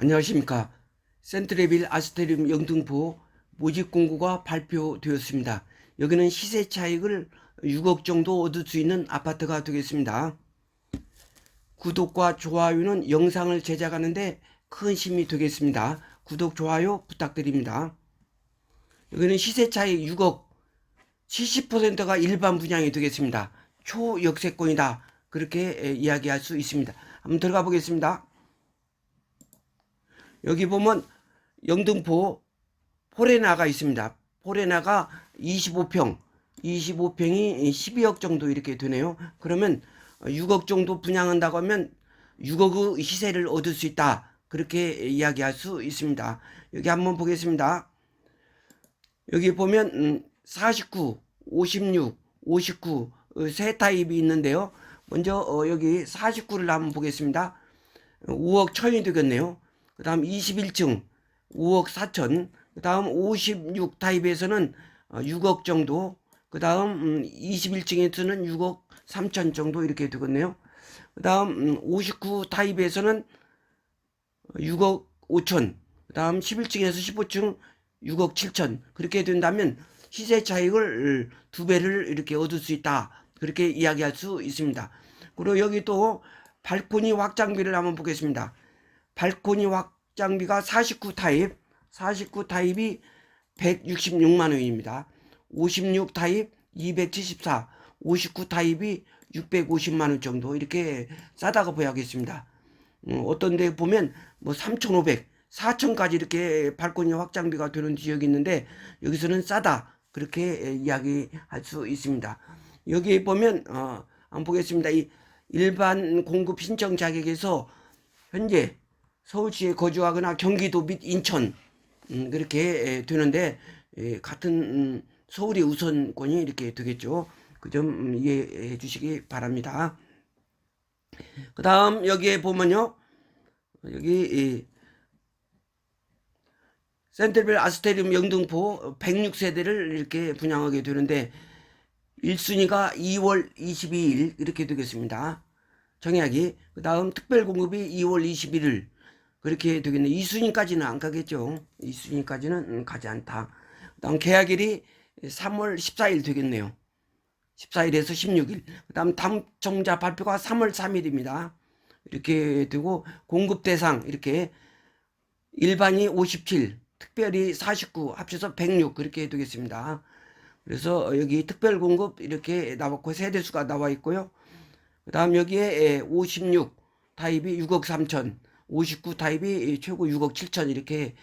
안녕하십니까. 센트레빌 아스테리움 영등포 모집 공고가 발표되었습니다. 여기는 시세 차익을 6억 정도 얻을 수 있는 아파트가 되겠습니다. 구독과 좋아요는 영상을 제작하는데 큰 힘이 되겠습니다. 구독, 좋아요 부탁드립니다. 여기는 시세 차익 6억 70%가 일반 분양이 되겠습니다. 초역세권이다. 그렇게 에, 이야기할 수 있습니다. 한번 들어가 보겠습니다. 여기 보면 영등포 포레나가 있습니다. 포레나가 25평, 25평이 12억 정도 이렇게 되네요. 그러면 6억 정도 분양한다고 하면 6억의 시세를 얻을 수 있다. 그렇게 이야기할 수 있습니다. 여기 한번 보겠습니다. 여기 보면 음, 49, 56, 59 어, 세 타입이 있는데요. 먼저 어, 여기 49를 한번 보겠습니다. 5억 천이 되겠네요. 그 다음 21층 5억 4천, 그 다음 56 타입에서는 6억 정도, 그 다음 21층에서는 6억 3천 정도 이렇게 되겠네요. 그 다음 59 타입에서는 6억 5천, 그 다음 11층에서 15층 6억 7천 그렇게 된다면 시세 차익을 두 배를 이렇게 얻을 수 있다. 그렇게 이야기할 수 있습니다. 그리고 여기 또 발코니 확장비를 한번 보겠습니다. 발코니 확장비가 49 타입, 49 타입이 166만 원입니다. 56 타입 274, 59 타입이 650만 원 정도 이렇게 싸다고 보여야겠습니다. 음, 어떤 데 보면 뭐 3,500, 4,000까지 이렇게 발코니 확장비가 되는 지역이 있는데 여기서는 싸다 그렇게 이야기할 수 있습니다. 여기 보면 어, 한번 보겠습니다. 이 일반 공급 신청 자격에서 현재 서울시에 거주하거나 경기도 및 인천 음, 그렇게 되는데 예, 같은 음, 서울이 우선권이 이렇게 되겠죠. 그 점 이해해 주시기 바랍니다. 그 다음 여기에 보면요. 여기 이 센트럴 아스테리움 영등포 106세대를 이렇게 분양하게 되는데 1순위가 2월 22일 이렇게 되겠습니다. 정약이 그 다음 특별 공급이 2월 21일 그렇게 되겠네. 2순위까지는 안 가겠죠. 2순위까지는 가지 않다. 그 다음 계약일이 3월 14일 되겠네요. 14일에서 16일. 그 다음 당첨자 발표가 3월 3일입니다. 이렇게 되고 공급 대상 이렇게 일반이 57, 특별히 49, 합쳐서 106 그렇게 되겠습니다. 그래서 여기 특별 공급 이렇게 나왔고 세대수가 나와 있고요. 그 다음 여기에 56 타입이 6억 3천, 59 타입이 최고 6억 7천 이렇게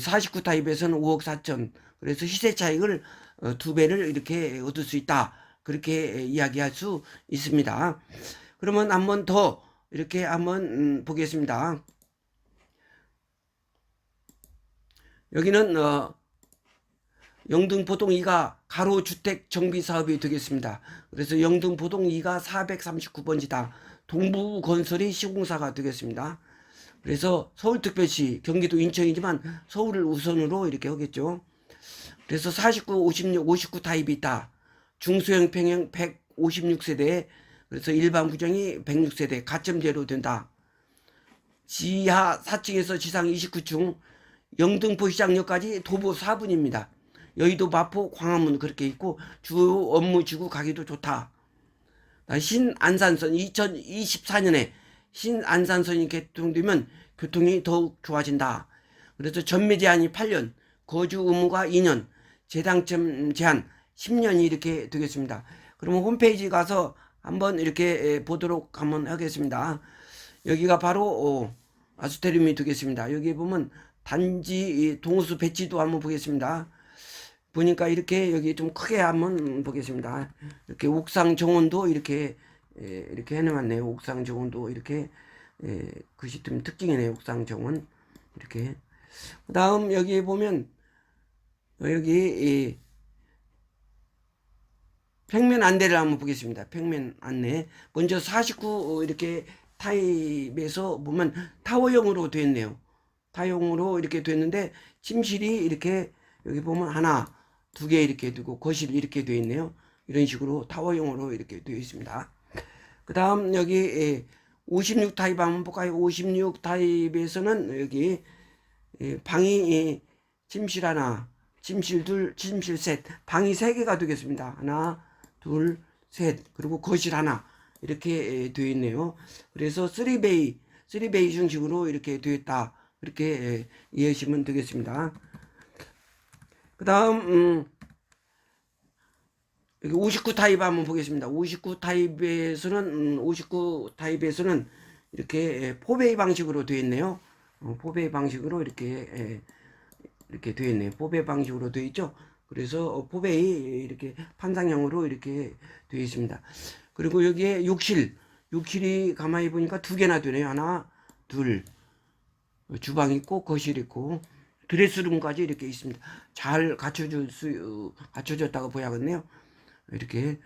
49 타입에서는 5억 4천. 그래서 시세 차익을 어, 두 배를 이렇게 얻을 수 있다. 그렇게 이야기할 수 있습니다. 그러면 한 번 더 이렇게 한번 음, 보겠습니다. 여기는 어, 영등포동 2가 가로주택 정비 사업이 되겠습니다. 그래서 영등포동 2가 439번지다. 동부건설이 시공사가 되겠습니다. 그래서 서울특별시, 경기도 인천이지만 서울을 우선으로 이렇게 하겠죠. 그래서 49, 56, 59 타입이 있다. 중소형 평형 156세대, 그래서 일반 구정이 106세대, 가점 제로 된다. 지하 4층에서 지상 29층, 영등포 시장역까지 도보 4분입니다. 여의도 마포 광화문 그렇게 있고 주 업무 지구 가기도 좋다. 신 안산선 2024년에 신안산선이 개통되면 교통이 더욱 좋아진다. 그래서 전매 제한이 8년, 거주 의무가 2년, 재당첨 제한 10년이 이렇게 되겠습니다. 그러면 홈페이지 가서 한번 이렇게 보도록 한번 하겠습니다. 여기가 바로 아스테리움이 되겠습니다. 여기 보면 단지 동호수 배치도 한번 보겠습니다. 보니까 이렇게 여기 좀 크게 한번 보겠습니다. 이렇게 옥상 정원도 이렇게 에, 이렇게 해놓았네요. 옥상 정원도 이렇게 에, 그것이 좀 특징이네요. 옥상 정원 이렇게. 그다음 여기 보면 여기 이 평면 안내를 한번 보겠습니다. 평면 안내. 먼저 49 이렇게 타입에서 보면 타워형으로 되어 있네요. 타용으로 이렇게 됐는데 침실이 이렇게 여기 보면 하나 두 개 이렇게 두고 거실 이렇게 되어 있네요. 이런 식으로 타워형으로 이렇게 되어 있습니다. 그 다음 여기 56 타입 한번 볼까요? 56 타입에서는 여기 예, 방이 예, 침실 하나, 침실 둘, 침실 셋, 방이 세 개가 되겠습니다. 하나, 둘, 셋, 그리고 거실 하나 이렇게 예, 되어 있네요. 그래서 3베이, 3베이 형식으로 이렇게 되어 있다. 이렇게 예, 이해하시면 되겠습니다. 그 다음, 음, 여기 59 타입 한번 보겠습니다. 59 타입에서는, 음, 59 타입에서는 이렇게 예, 포베이 방식으로 되어 있네요. 어, 포베이 방식으로 이렇게, 예, 이렇게 되어 있네요. 포베이 방식으로 되어 있죠. 그래서 어, 포베이 이렇게 판상형으로 이렇게 되어 있습니다. 그리고 여기에 욕실, 욕실이 가만히 보니까 두 개나 되네요. 하나, 둘, 어, 주방 있고 거실 있고 드레스룸까지 이렇게 있습니다. 잘 갖춰줄 수 어, 갖춰졌다고 보야겠네요. 이렇게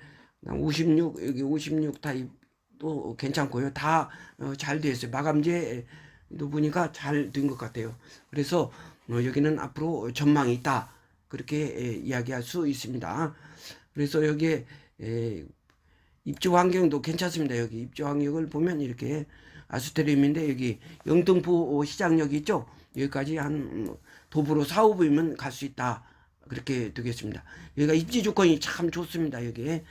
56 여기 56 타입도 괜찮고요. 다잘 되어 있어요. 마감재도 보니까 잘 된 것 같아요. 그래서 어, 여기는 앞으로 전망이 있다. 그렇게 에, 이야기할 수 있습니다. 그래서 여기에 에, 입주 환경도 괜찮습니다. 여기 입주 환경을 보면 이렇게 아스테리움인데 여기 영등포 시장역 있죠? 여기까지 한 음, 도보로 4, 5분이면 갈 수 있다. 그렇게 되겠습니다. 여기가 입지 조건이 참 좋습니다. 여기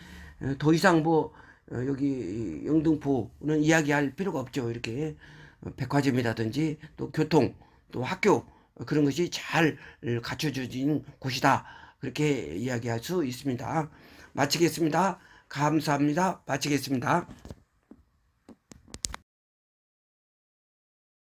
어, 더 이상 뭐 어, 여기 영등포는 이야기할 필요가 없죠. 이렇게 어, 백화점이라든지 또 교통 또 학교 어, 그런 것이 잘 갖춰진 곳이다. 그렇게 이야기할 수 있습니다. 마치겠습니다. 감사합니다. 마치겠습니다.